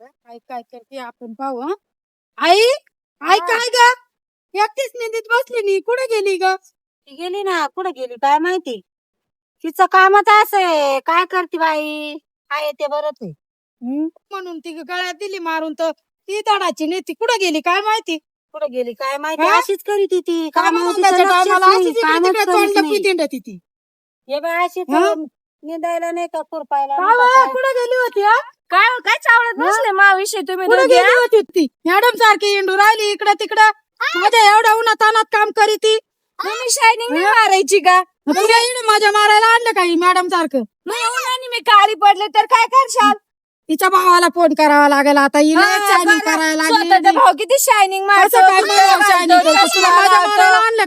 काय काय करते आपण पाहू हं? आई आई काय ग? एकटीच निंदीत बसली नी कुठे गेली ग? ती गेली ना. कुठे गेली? काय माहिती? तिचं कामच असं आहे. काय करते बाई? काय येते बरं ते. हं? म्हणून ती गळ्यात दिली मारून तर ती तडाची नाही ती कुठे गेली? काय माहिती? कुठे गेली? काय माहिती? हा? अशीच करीत ती कामाला कामावर त्याच्या तिचं लक्षच टायमाला नाही, अशीच इकडे कामच तिकडे करीत तोंड नाही. ती. हे बाय अशी हा? निंदायला नाही का खुरपायला का नाही का बा, काय? कुठे गेली होती हा? काय काय चावडत बसले माविषयी तुम्ही कुठे दोघी, गेली होती ती? मॅडम सारखी इंडू राहिली इकडे तिकडे. माझ्या एवढ्या उन्हात तानात काम करी ती हा? तुम्ही शायनिंग नाही मारायची का? तुला इकडे माझ्या मारायला आणलं काही मॅडम सारखं? उन्हाने मी काळी पडले तर काय करशाल? तिच्या भावाला फोन करावा लागेल आता. हिला हा, शायनिंग. करायला स्वतःचा लागली भाऊ किती शायनिंग असं काय करतो? तुला माझ्या. मारायला आणलं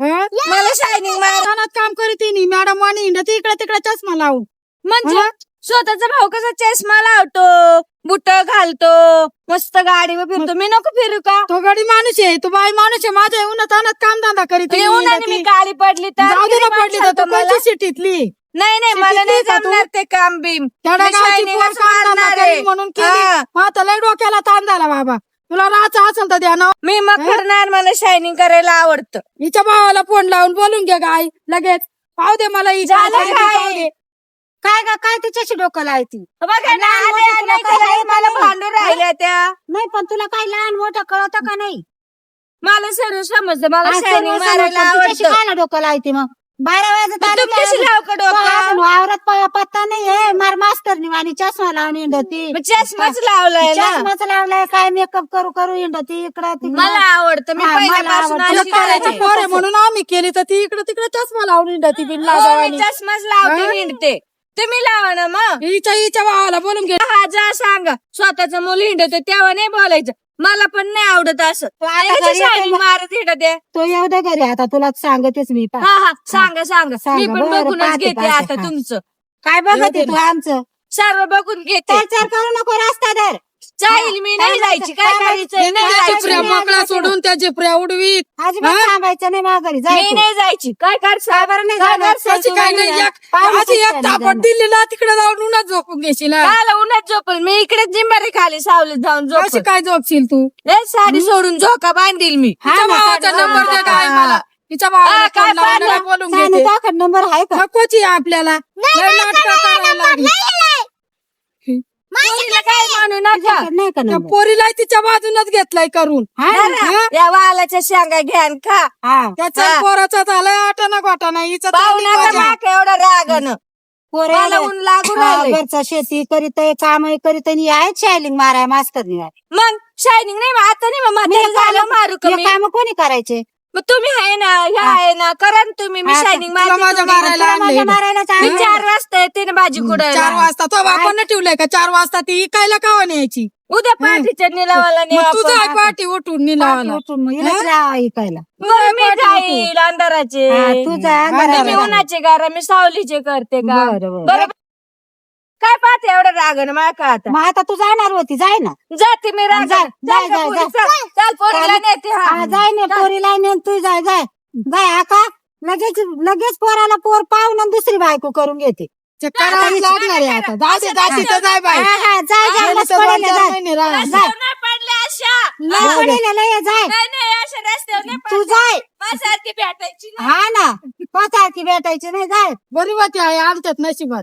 हं? मला शायनिंग मार तानात काम करीत नी. मॅडम वाणी हिंडती इकडे तिकडे चष्मा लावून. म्हणजे? हा? स्वतःचा भाऊ कसा चष्मा लावतो बुट घालतो मस्त गाडीवर फिरतो मी नको फिरू का? तो गडी माणूस आहे तो बाई माणूस आहे माझ्या उन्हात तानात काम धंदा करीत उन्हाने मी काळी पडली तर जाऊ दे किती ना पडली तर माणसं तू मला- कोणती सिटीतली? नाही नाही मला नाही का तू? जमणार ते काम बिम मी पोर काम धंदा मारणार. म्हणून केली. हा. मग आता लय डोक्याला ताण झाला बाबा. तुला राहायचं असेल तर द्या ना. मी मग करणार मला शायनिंग करायला आवडतं. हिच्या भावाला फोन लावून बोलून घे गाय लगेच. पाहू दे मला झालं काय काय? पाहू दे. काय ग काय तिच्याशी डोकं लायती बघा ना लहान आल्या मोठं नाही तुला का काय मला नाही. भांडून राहिल्या त्या? नाही पण तुला काय लहान मोठं कळत का नाही? मला सर्व समजतं मला आज शायनिंग सर्व मारायला समजतं. तिच्याशी आवडतं डोकं लायती मग? बारा वाजत आली कशी लाव का वावरात प- पत्ता नाही. आहे मार मास्तर आणि चष्मा लावून हिंडती. मग चष्माच लावलाय ना? चष्माच लावलाय काय मेकअप करू करू हिंडती इकडं मला आवडतं. मी हा, मला पहिल्यापासून आवडतं. अशी तुला करायचं. करायची. पोर आहे म्हणून आम्ही केली तर ती इकडे तिकडे चष्मा लावून हिंडती बिन हो, मी लाजवानी. चष्माच लावते? हिंडते. तुम्ही लावा ना मग. हिच्या हिच्या भावाला बोलून घे. हा जा सांगा. स्वतःच मुलं हिंडत तेव्हा नाही बोलायचं. मला पण नाही आवडत असं. आता घरी मारत हिंडते तो येऊ दे घरी आता तुला सांगतेच मी पा. हा हा सांगा सांगा सांगा, मी पण बरं, बघूनच पाहते, घेते पाहते, आता हा. तुमचं. काय बघत येऊ तू आमचं. सर्व बघून घेते. चार चार करू नको रस्ता धर. जाईल मी नाही जायची काय करायचं. चिपऱ्या मोकळा सोडून त्या चिपऱ्या उडवीत अजिबात हा? थांबायचं नाही मी. नाही जायची. काय करसाल बरं नाही काय जाणार. नाही एक पाहुणे तापट. दिली ना तिकडे जाऊन उन्हात झोपून घेशील हा. काल उन्हात झोपल मी इकडे जिंबारी खाली सावलीत जाऊन अशी झोपल काय झोपशील तू? लय साडी सोडून झोका बांधील मी. तिच्या भावाचा नंबर दे. काय मला. तिच्या भावाला हा, काय लावून बोलून सानू घेते. नंबर आहे का? नकोची आपल्याला. लय नाटकं करायला लागली. पोरीला काय म्हणू नका? तुझ्याकडे नाही का त्या नंबर? पोरीला तिच्या बाजूनच घेतलाय करून. हा? या वालाच्या शेंगा घ्यान खा. हा. त्याचा हा. पोराचा झालाय आटाना गोटाना हिचा पाहू चालली नका मजा. माका एवढा रागन. मला. ऊन लागू हा, घरचं शेती करीत काम करीत आहेत शायलिंग माराय मास्तर मग शायनिंग नाही मग आता नाही मग म्हातारी झालं मारू का मी? काम कोणी करायचे? मग तुम्ही आहे ना ह्या हा. आहे ना करा ना तुम्ही. मी हा, शायनिंग तुला माझ्या मारायला आणलंय मी. चार वाजता येते ना भाजी चार कुडायला. वाजता. तो बापानं ठेवलंय का? चार वाजता ती इकायला कावा न्यायची? उद्या पाठीच्या निलावाला नेऊ मग तुझं आपण. आहे पाठी उठून निलावाला ऐकायला बरं, मी जाईल अंधाराचे. हा, तू जा, अंधाराचे. तुम्ही उन्हाचे करा मी सावलीचे करते का? बरं, बरं. बरोबर पाहते एवढं रागन मला का आता मग आता तू जाणार होती जाय ना. जाते मी राग जा, जा, जा, जा. चाल. पोरीला नेते हा, हा जाय ना पोरीला नेन तू जाय जाय. जाय आका लगेच लगेच पोराला पोर पाहून आणि दुसरी बायको करून घेते. करावं लागणार आहे आता. जाती तर जाय बाई हा, हा, जाय जाय दोन पडेल, चार जाय. महिने राहा. रस्त्यावर नाही पडले अशा. लय पडेल, लय जाय. नाही नाही अशा रस्त्यावर नाही तू पडले. जाय. माझ्यासारखी भेटायची नाही. हा ना. पसारखी भेटायची नाही जाय. बरी वाटी आहे आमच्यात नशिबात.